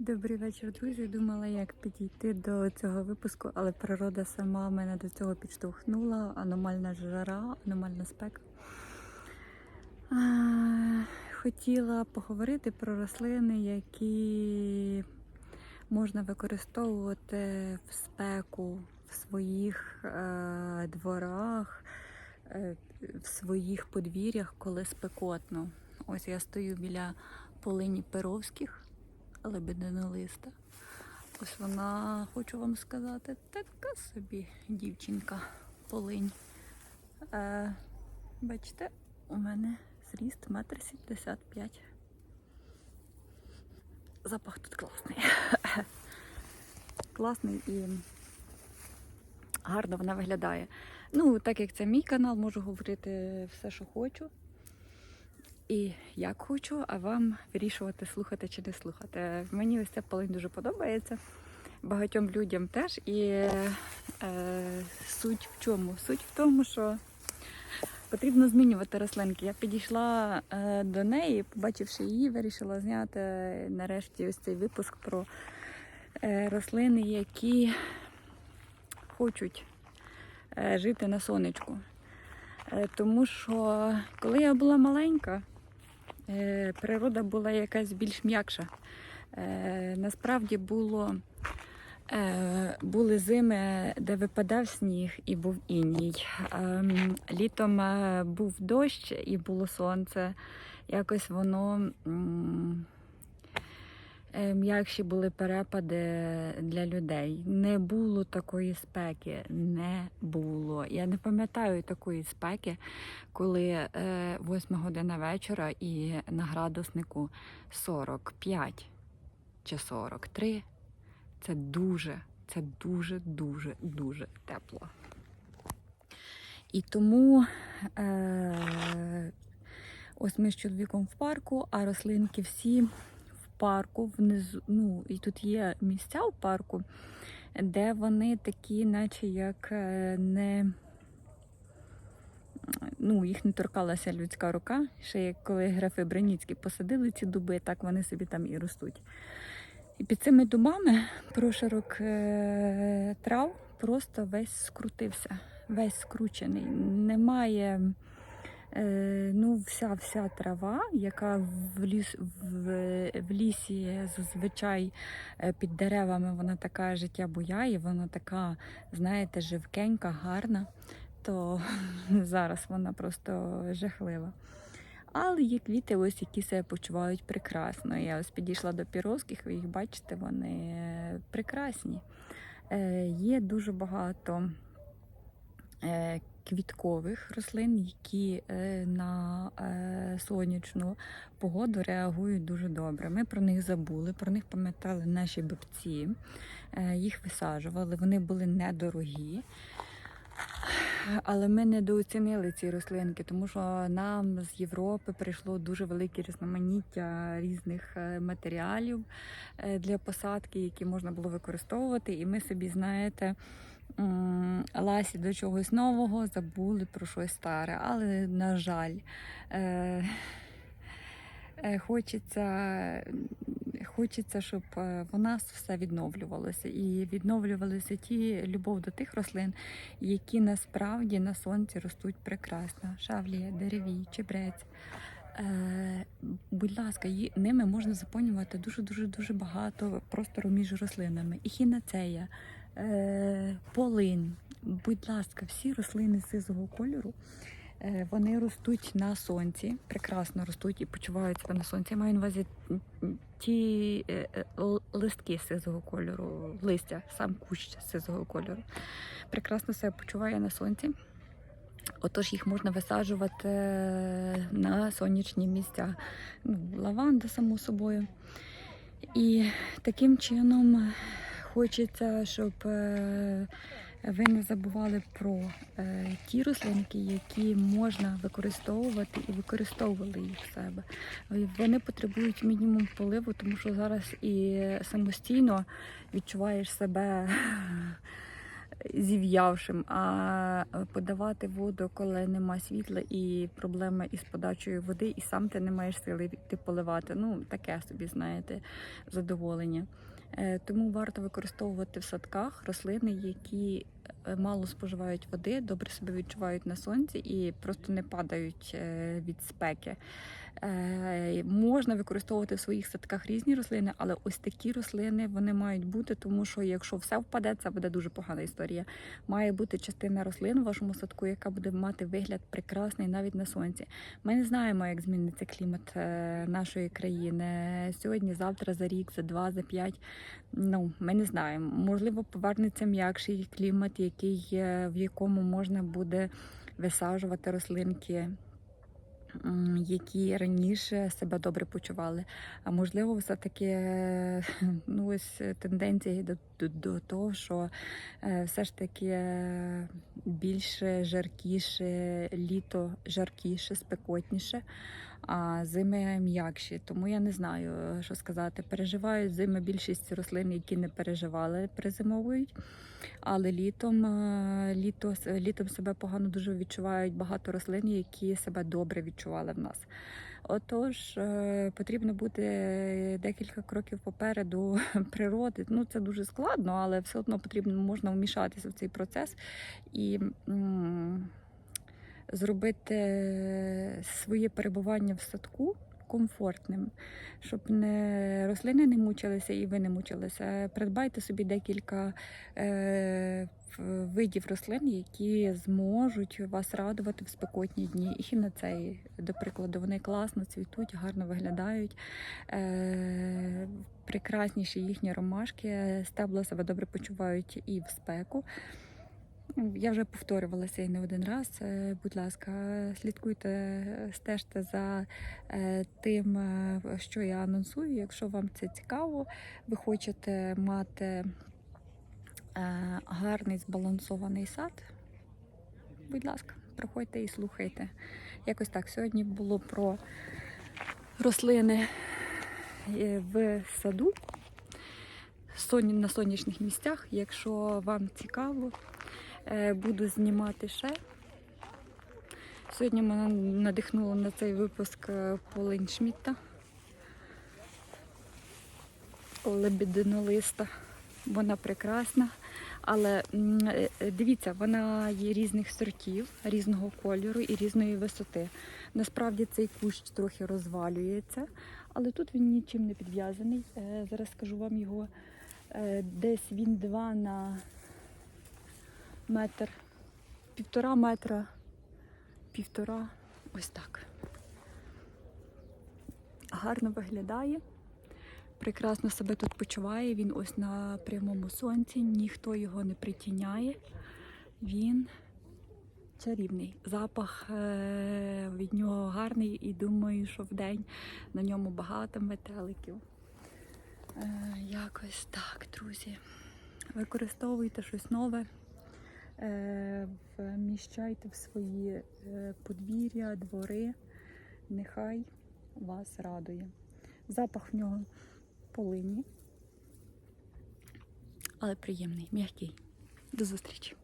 Добрий вечір, друзі. Думала, як підійти до цього випуску, але природа сама мене до цього підштовхнула. Аномальна жара, аномальна спека. Хотіла поговорити про рослини, які можна використовувати в спеку в своїх е, дворах, е, в своїх подвір'ях, коли спекотно. Ось я стою біля полині перовських лебединолиста. Ось вона, хочу вам сказати, така собі дівчинка полинь. Е, бачите, у мене зріст метр сімдесят п'ять. Запах тут класний. класний і гарно вона виглядає. Ну, так як це мій канал, можу говорити все, що хочу. І як хочу, а вам вирішувати, слухати чи не слухати. Мені ось ця полинь дуже подобається. Багатьом людям теж. І е, суть в чому? Суть в тому, що потрібно змінювати рослинки. Я підійшла е, до неї, побачивши її, вирішила зняти нарешті ось цей випуск про е, рослини, які хочуть е, жити на сонечку. Е, Тому що коли я була маленька, е, природа була якась більш м'якша. Е, Насправді було, е, були зими, де випадав сніг і був іній. Ем, Літом е, був дощ і було сонце. Якось воно е, м'якші були перепади для людей. Не було такої спеки, не було. Я не пам'ятаю такої спеки, коли е, 8 година вечора і на градуснику 45 чи 43. Це дуже, це дуже, дуже, дуже тепло. І тому е, ось ми з чоловіком в парку, а рослинки всі парку внизу. Ну, і тут є місця в парку, де вони такі, наче як е, не. Ну, їх не торкалася людська рука. Ще як коли графи Браніцькі посадили ці дуби, так вони собі там і ростуть. І під цими дубами прошарок е, трав просто весь скрутився, весь скручений. Немає ну, вся вся трава, яка в, ліс, в, в лісі зазвичай е, під деревами вона така життя буяє, вона така, знаєте, живкенька, гарна, то зараз вона просто жахлива. Але є квіти, ось які себе почувають прекрасно. Я ось підійшла до піровських, ви їх бачите, вони е, прекрасні. Е, Є дуже багато е, квіткових рослин, які е, на е, сонячну погоду реагують дуже добре. Ми про них забули, про них пам'ятали наші бабці, е, їх висаджували, вони були недорогі. Але ми недооцінили ці рослинки, тому що нам з Європи прийшло дуже велике різноманіття різних матеріалів для посадки, які можна було використовувати. І ми собі, знаєте, ласі до чогось нового, забули про щось старе. Але, на жаль, е, е, хочеться. Хочеться, щоб е, в нас все відновлювалося і відновлювалися ті любов до тих рослин, які насправді на сонці ростуть прекрасно. Шавлія, деревій, чебрець. Е, будь ласка, ними можна заповнювати дуже дуже дуже багато простору між рослинами. І хінацея, полин. Будь ласка, всі рослини сизого кольору. е, Вони ростуть на сонці, прекрасно ростуть і почувають себе на сонці. Я маю на увазі ті е, е, листки сизого кольору, листя, сам кущ сизого кольору. Прекрасно себе почуває на сонці. Отож їх можна висаджувати е, на сонячні місця. Ну, лаванда, само собою. І таким чином хочеться, щоб е, ви не забували про е, ті рослинки, які можна використовувати і використовували їх в себе. Вони потребують мінімум поливу, тому що зараз і самостійно відчуваєш себе зів'явшим, а подавати воду, коли нема світла і проблеми із подачею води, і сам ти не маєш сили йти поливати. Ну, таке собі, знаєте, задоволення. Е, Тому варто використовувати в садках рослини, які мало споживають води, добре себе відчувають на сонці і просто не падають е, від спеки. Е, Можна використовувати в своїх садках різні рослини, але ось такі рослини вони мають бути, тому що якщо все впаде, це буде дуже погана історія. Має бути частина рослин у вашому садку, яка буде мати вигляд прекрасний навіть на сонці. Ми не знаємо, як зміниться клімат е, нашої країни сьогодні, завтра, за рік, за два, за п'ять. Ну, ми не знаємо. Можливо, повернеться м'якший клімат, який е, в якому можна буде висаджувати рослинки. Які раніше себе добре почували. А можливо, все-таки е, ну, ось тенденція до, до, того, що е, все ж таки е, більше жаркіше, літо жаркіше, спекотніше, а зими м'якші. Тому я не знаю, що сказати. Переживають зими більшість рослин, які не переживали, перезимовують. Але літом, е, літо, літом себе погано дуже відчувають багато рослин, які себе добре відчували в нас. Отож, е, потрібно бути декілька кроків попереду природи. Ну, це дуже складно, але все одно потрібно можна вмішатися в цей процес і зробити своє перебування в садку комфортним, щоб не рослини не мучилися і ви не мучилися. Придбайте собі декілька е, видів рослин, які зможуть вас радувати в спекотні дні. І хіноцеї, до прикладу, вони класно цвітуть, гарно виглядають. Е, прекрасніші їхні ромашки, стебла себе добре почувають і в спеку. Я вже повторювалася і не один раз. Е, Будь ласка, слідкуйте, стежте за е, тим, е, що я анонсую. Якщо вам це цікаво, ви хочете мати гарний збалансований сад. Будь ласка, приходьте і слухайте. Якось так. Сьогодні було про рослини в саду на сонячних місцях. Якщо вам цікаво, буду знімати ще. Сьогодні мене надихнуло на цей випуск е, полинь Шмітта. Лебединолиста. Вона прекрасна. Але е, е, дивіться, вона є різних сортів, різного кольору і різної висоти. Насправді цей кущ трохи розвалюється, але тут він нічим не підв'язаний. Е, Зараз скажу вам його. Е, Десь він 2 на метр, півтора метра, півтора, ось так. Гарно виглядає. Прекрасно себе тут почуває. Він ось на прямому сонці, ніхто його не притіняє. Він чарівний. Запах е, від нього гарний і думаю, що вдень на ньому багато метеликів. Е, Якось так, друзі. Використовуйте щось нове, вміщайте в свої е, подвір'я, двори. Нехай вас радує. Запах в нього полині, але приємний, м'який. До зустрічі!